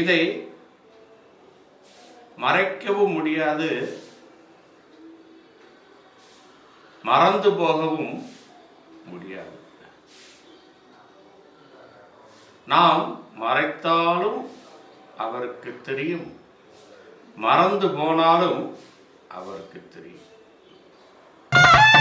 இதை மறைக்கவும் முடியாது மறந்து போகவும் முடியாது. நாம் மறைத்தாலும் அவருக்கு தெரியும் மறந்து போனாலும் அவருக்கு தெரியும்.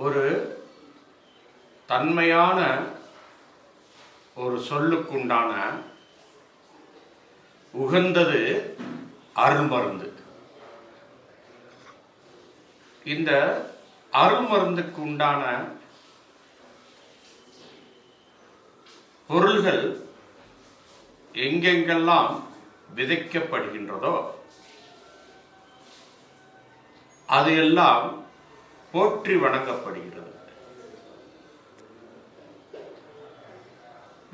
ஒரு தன்மையான ஒரு சொல்லுக்குண்டான உகந்தது அருள்மருந்து. இந்த அருள்மருந்துக்கு உண்டான பொருள்கள் எங்கெங்கெல்லாம் விதைக்கப்படுகின்றதோ அது எல்லாம் போற்றி வணங்கப்படுகிறது.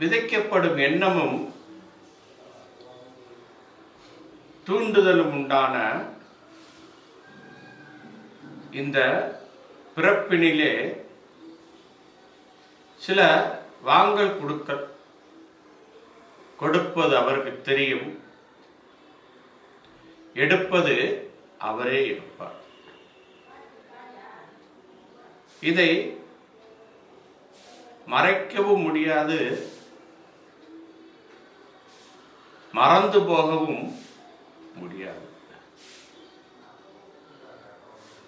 விதைக்கப்படும் எண்ணமும் தூண்டுதலும் உண்டான இந்த பிறப்பினிலே சில வாங்கல் கொடுக்கல் கொடுப்பது அவருக்கு தெரியும். எடுப்பது அவரே எடுப்பார். இதை மறைக்கவும் முடியாது மறந்து போகவும் முடியாது.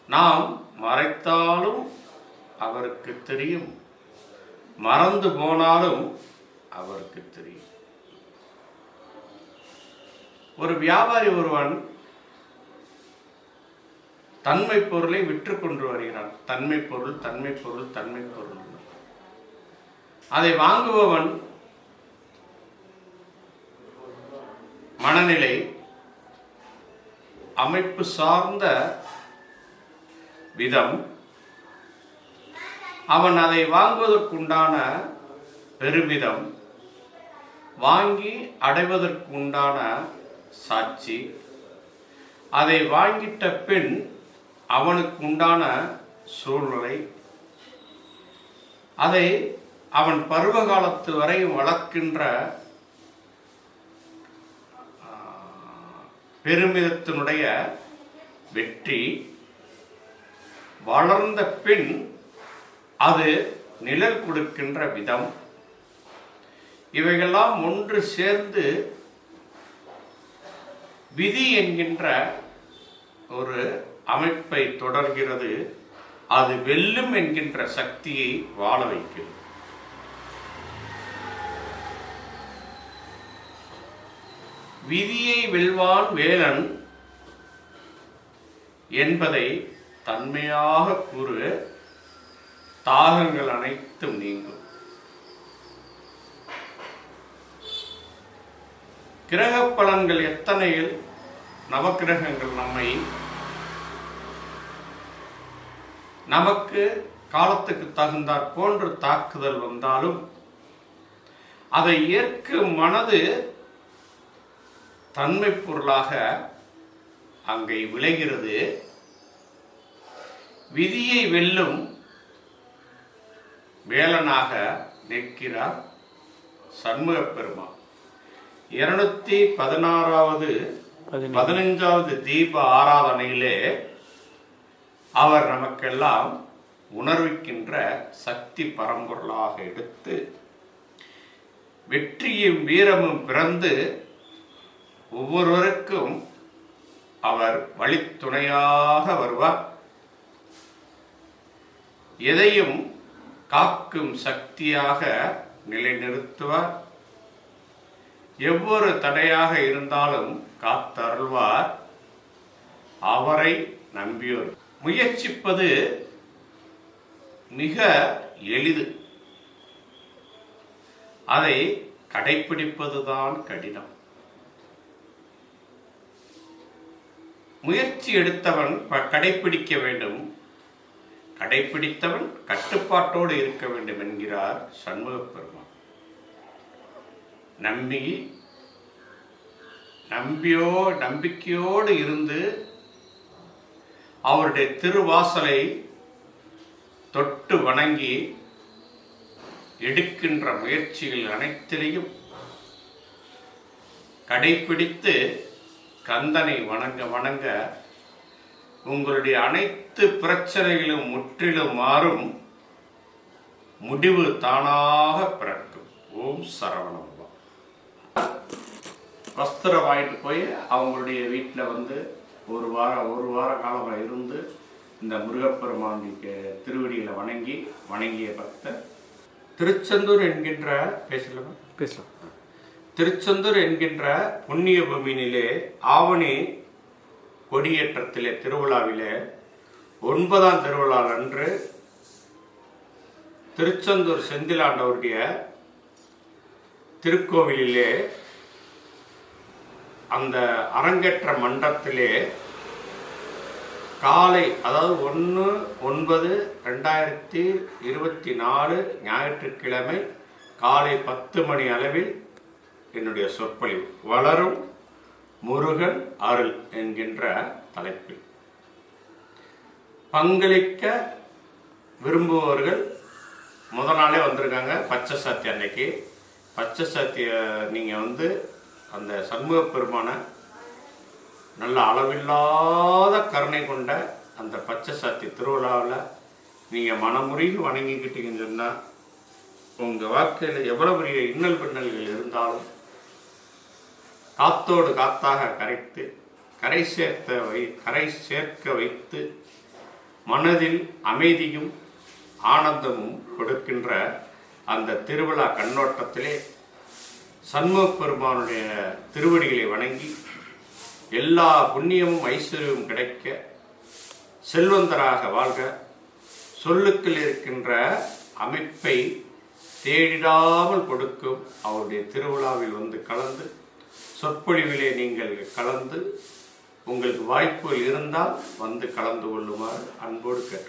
நாம் மறைத்தாலும் அவருக்கு தெரியும் மறந்து போனாலும் அவருக்கு தெரியும். ஒரு வியாபாரி ஒருவன் தன்மை பொருளை விற்று கொண்டு வருகிறான். தன்மை பொருள் தன்மை பொருள் தன்மை பொருள். அதை வாங்குபவன் மனநிலை அமைப்பு சார்ந்த விதம். அவன் அதை வாங்குவதற்குண்டான பெருமிதம். வாங்கி அடைவதற்குண்டான சாட்சி. அதை வாங்கிட்ட பின் அவனுக்கு உண்டான சூழ்நிலை. அதை அவன் பருவகாலத்து வரை வளர்க்கின்ற பெருமிதத்தினுடைய வெற்றி வளர்ந்த பின் அது நிழல் கொடுக்கின்ற விதம். இவைகெல்லாம் ஒன்று சேர்ந்து விதி என்கின்ற ஒரு அமைப்பை தொடர்கிறது அது வெல்லும் என்கின்ற சக்தியை வாழ வைக்கிறது. விதியை வெல்வான் வேலன் என்பதை தன்மையாக கூறு தாகங்கள் அனைத்தும் நீங்கும். கிரக பலன்கள் எத்தனையில்? நவக்கிரகங்கள் நம்மை நமக்கு காலத்துக்கு தகுந்தாற் போன்று தாக்குதல் வந்தாலும் அதை ஏற்கும் மனது தன்மை பொருளாக அங்கே விளைகிறது. விதியை வெல்லும் வேலனாக நிற்கிறார் சண்முக பெருமான். இருநூத்தி பதினாறாவது பதினைஞ்சாவது தீப ஆராதனையிலே அவர் நமக்கெல்லாம் உணர்விக்கின்ற சக்தி பரம்பொருளாக எடுத்து வெற்றியும் வீரமும் பிறந்து ஒவ்வொருவருக்கும் அவர் வழித்துணையாக வருவார். எதையும் காக்கும் சக்தியாக நிலைநிறுத்துவார். எவ்வொரு தடையாக இருந்தாலும் காத்தருள்வார். அவரை நம்பியோர் முயற்சிப்பது மிக எளிது. அதை கடைபிடிப்பதுதான் கடினம். முயற்சி எடுத்தவன் ப- கடைப்பிடிக்க வேண்டும். கடைப்பிடித்தவன் கட்டுப்பாட்டோடு இருக்க வேண்டும் என்கிறார் சண்முகப் பெருமான் நம்பி நம்பியோ நம்பிக்கையோடு இருந்து அவருடைய திருவாசலை தொட்டு வணங்கி எடுக்கின்ற முயற்சிகள் அனைத்திலையும் கடைப்பிடித்து கந்தனை வணங்க வணங்க உங்களுடைய அனைத்து பிரச்சனைகளும் முற்றிலும் மாறும் முடிவு தானாக பிறக்கும். ஓம் சரவணம் வஸ்திரம் வாங்கிட்டு போய் அவங்களுடைய வீட்டில் வந்து ஒரு வாரம் ஒரு வார காலம் இருந்து இந்த முருகப்பெருமானுக்கு திருவடிகளை வணங்கி வணங்கிய பக்தர். திருச்செந்தூர் என்கின்ற பேசலாமா? பேசலாம். திருச்செந்தூர் என்கின்ற புண்ணிய பூமியினிலே ஆவணி கொடியேற்றத்திலே திருவிழாவிலே ஒன்பதாம் திருவிழா அன்று திருச்செந்தூர் செந்திலாண்டவருடைய திருக்கோவிலிலே அந்த அரங்கேற்ற மண்டத்திலே காலை அதாவது ஒன்று ஒன்பது ரெண்டாயிரத்தி இருபத்தி நாலு ஞாயிற்றுக்கிழமை காலை பத்து மணி அளவில் என்னுடைய சொற்பொழிவு. வளரும் முருகன் அருள் என்கின்ற தலைப்பில். பங்களிக்க விரும்புபவர்கள் முத நாளே வந்திருக்காங்க. பச்சை சாத்தி அன்னைக்கு. பச்சை சாத்திய நீங்கள் வந்து அந்த சண்முக பெருமான நல்ல அளவில்லாத கருணை கொண்ட அந்த பச்சை சாத்தி திருவிழாவில் நீங்கள் மனமுறையில் வணங்கிக்கிட்டீங்கன்னு சொன்னால் உங்கள் வாழ்க்கையில் எவ்வளவு பெரிய இன்னல் பின்னல்கள் இருந்தாலும் காத்தோடு காத்தாக கரைத்து கரை சேர்த்த வை கரை சேர்க்க வைத்து மனதில் அமைதியும் ஆனந்தமும் கொடுக்கின்ற அந்த திருவிழா கண்ணோட்டத்திலே சண்முக பெருமானுடைய திருவடிகளை வணங்கி எல்லா புண்ணியமும் ஐஸ்வர்யமும் கிடைக்க செல்வந்தராக வாழ்க. சொல்லுக்கள் இருக்கின்ற அமைப்பை தேடிடாமல் கொடுக்கும் அவருடைய திருவிழாவில் வந்து கலந்து சொற்பொழிவிலே நீங்கள் கலந்து உங்களுக்கு வாய்ப்புகள் இருந்தால் வந்து கலந்து கொள்ளுமாறு அன்போடு கேட்டு